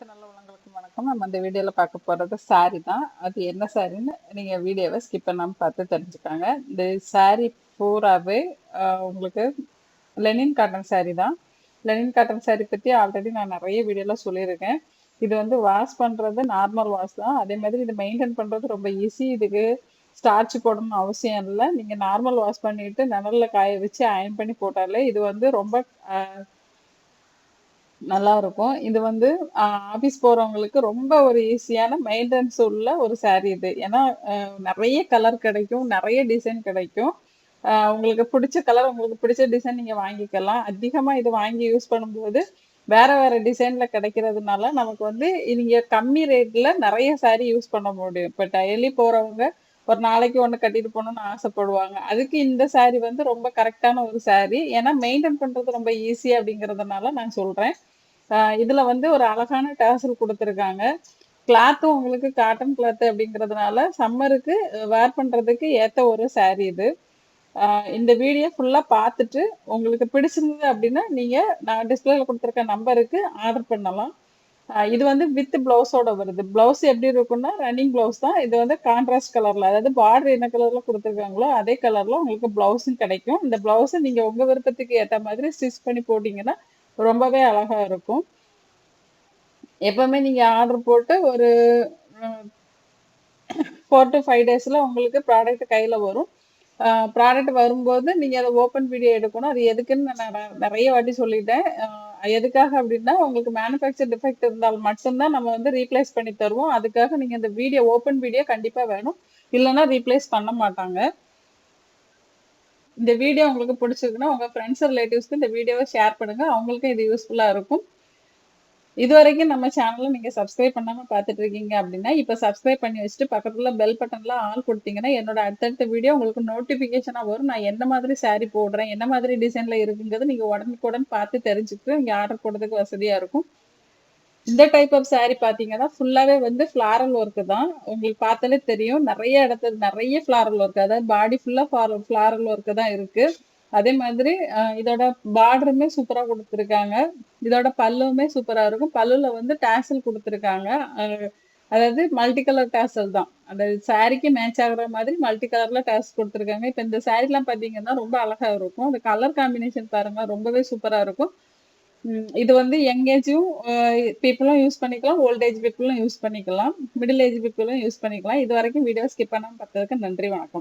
அனைத்து நல்ல உள்ளங்களுக்கும் வணக்கம். நம்ம இந்த வீடியோல பார்க்க போறது சாரி தான். அது என்ன சாரின்னு நீங்க வீடியோவை ஸ்கிப் பண்ணாம பார்த்து தெரிஞ்சுக்காங்க. இந்த சாரி பூராவே உங்களுக்கு லெனின் காட்டன் சாரி தான். லெனின் காட்டன் சாரி பத்தி ஆல்ரெடி நான் நிறைய வீடியோல சொல்லியிருக்கேன். இது வந்து வாஷ் பண்றது நார்மல் வாஷ் தான். அதே மாதிரி இது மெயின்டைன் பண்றது ரொம்ப ஈஸி இதுக்கு ஸ்டார்ச் போடணும்னு அவசியம் இல்லை. நீங்க நார்மல் வாஷ் பண்ணிட்டு நிழல்ல காய வச்சு அயன் பண்ணி போட்டாலே இது வந்து ரொம்ப நல்லா இருக்கும் இது வந்து ஆஃபீஸ் போகிறவங்களுக்கு ரொம்ப ஒரு ஈஸியான மெயின்டெனன்ஸ் உள்ள ஒரு சாரீ இது. ஏன்னா நிறைய கலர் கிடைக்கும் நிறைய டிசைன் கிடைக்கும். உங்களுக்கு பிடிச்ச கலர் உங்களுக்கு பிடிச்ச டிசைன் நீங்கள் வாங்கிக்கலாம். அதிகமாக இது வாங்கி யூஸ் பண்ணும்போது வேற வேற டிசைன்ல கிடைக்கிறதுனால நமக்கு வந்து நீங்க கம்மி ரேட்ல நிறைய saree யூஸ் பண்ண முடியும். இப்போ டெய்லி போறவங்க ஒரு நாளைக்கு ஒன்று கட்டிட்டு போகணும்னு ஆசைப்படுவாங்க. அதுக்கு இந்த saree வந்து ரொம்ப கரெக்டான ஒரு saree. ஏன்னா மெயின்டைன் பண்றது ரொம்ப ஈஸி அப்படிங்கிறதுனால நான் சொல்றேன். இதுல வந்து ஒரு அழகான டேசல் கொடுத்துருக்காங்க. கிளாத்தும் உங்களுக்கு காட்டன் கிளாத் அப்படிங்கிறதுனால சம்மருக்கு வேர் பண்றதுக்கு ஏத்த ஒரு saree இது. இந்த வீடியோ ஃபுல்லா பார்த்துட்டு உங்களுக்கு பிடிச்சிருந்தது அப்படின்னா நீங்க நான் டிஸ்பிளேல கொடுத்துருக்க நம்பருக்கு ஆர்டர் பண்ணலாம். இது வந்து வித் பிளவுஸோட வருது. பிளவுஸ் எப்படி இருக்கும்னா ரன்னிங் பிளவுஸ் தான். இது வந்து கான்ட்ராஸ்ட் கலர்ல அதாவது பார்டர் என்ன கலர்ல கொடுத்துருக்காங்களோ அதே கலர்ல உங்களுக்கு பிளவுஸும் கிடைக்கும். இந்த பிளவுஸை நீங்க உங்க விருப்பத்துக்கு ஏற்ற மாதிரி ஸ்டிச் பண்ணி போட்டீங்கன்னா ரொம்பவே அழகாக இருக்கும். எப்பவுமே நீங்கள் ஆர்டர் போட்டு ஒரு ஃபோர் டு ஃபைவ் டேஸில் உங்களுக்கு ப்ராடக்ட் கையில் வரும். ப்ராடக்ட் வரும்போது நீங்கள் அதை ஓப்பன் வீடியோ எடுக்கணும். அது எதுக்குன்னு நான் நிறைய வாட்டி சொல்லிட்டேன். எதுக்காக அப்படின்னா உங்களுக்கு மேனுஃபேக்சர் டிஃபெக்ட் இருந்தால் மட்டும்தான் நம்ம வந்து ரீப்ளேஸ் பண்ணி தருவோம். அதுக்காக நீங்கள் இந்த வீடியோ ஓப்பன் வீடியோ கண்டிப்பாக வேணும். இல்லைன்னா ரீப்ளேஸ் பண்ண மாட்டாங்க. இந்த வீடியோ உங்களுக்கு பிடிச்சிருக்குன்னா உங்க ஃப்ரெண்ட்ஸ் ரிலேட்டிவ்ஸ்க்கு இந்த வீடியோவை ஷேர் பண்ணுங்க. அவங்களுக்கும் இது யூஸ்ஃபுல்லா இருக்கும். இது வரைக்கும் நம்ம சேனலை நீங்க சப்ஸ்கிரைப் பண்ணாம பார்த்துட்டு இருக்கீங்க அப்படின்னா இப்ப சப்ஸ்கிரைப் பண்ணி வச்சுட்டு பக்கத்துல பெல் பட்டன்ல ஆல் கொடுத்தீங்கன்னா என்னோட அடுத்தடுத்த வீடியோ உங்களுக்கு நோட்டிபிகேஷனா வரும். நான் என்ன மாதிரி saree போடுறேன் என்ன மாதிரி டிசைன்ல இருக்குங்கிறது நீங்க உடனுக்குடன் பார்த்து தெரிஞ்சுக்கிட்டு நீங்க ஆர்டர் போடுறதுக்கு வசதியா இருக்கும். இந்த டைப் ஆஃப் சாரி பாத்தீங்கன்னா ஃபுல்லாவே வந்து ஃபிளாரல் ஒர்க் தான். உங்களுக்கு பார்த்தாலே தெரியும். நிறைய இடத்துல நிறைய ஃபிளாரல் ஒர்க் அதாவது பாடி ஃபுல்லா ஃபிளாரல் ஒர்க் தான் இருக்கு. அதே மாதிரி இதோட பார்டருமே சூப்பரா கொடுத்துருக்காங்க. இதோட பல்லுமே சூப்பரா இருக்கும். பல்லுல வந்து டேசல் கொடுத்துருக்காங்க. அதாவது மல்டி கலர் டேசல் தான். அந்த சாரிக்கு மேட்ச் ஆகுற மாதிரி மல்டி கலர்ல டேஸ் கொடுத்துருக்காங்க. இப்போ இந்த சாரிலாம் பார்த்தீங்கன்னா ரொம்ப அழகா இருக்கும். அந்த கலர் காம்பினேஷன் பாருங்க ரொம்பவே சூப்பரா இருக்கும். இது வந்து யங் ஏஜும் பீப்புளும் யூஸ் பண்ணிக்கலாம் ஓல்ட் ஏஜ் பீப்புளும் யூஸ் பண்ணிக்கலாம் மிடில் ஏஜ் பீப்புளும் யூஸ் பண்ணிக்கலாம். இது வரைக்கும் வீடியோ ஸ்கிப் பண்ணாமல் பார்த்ததுக்கு நன்றி வணக்கம்.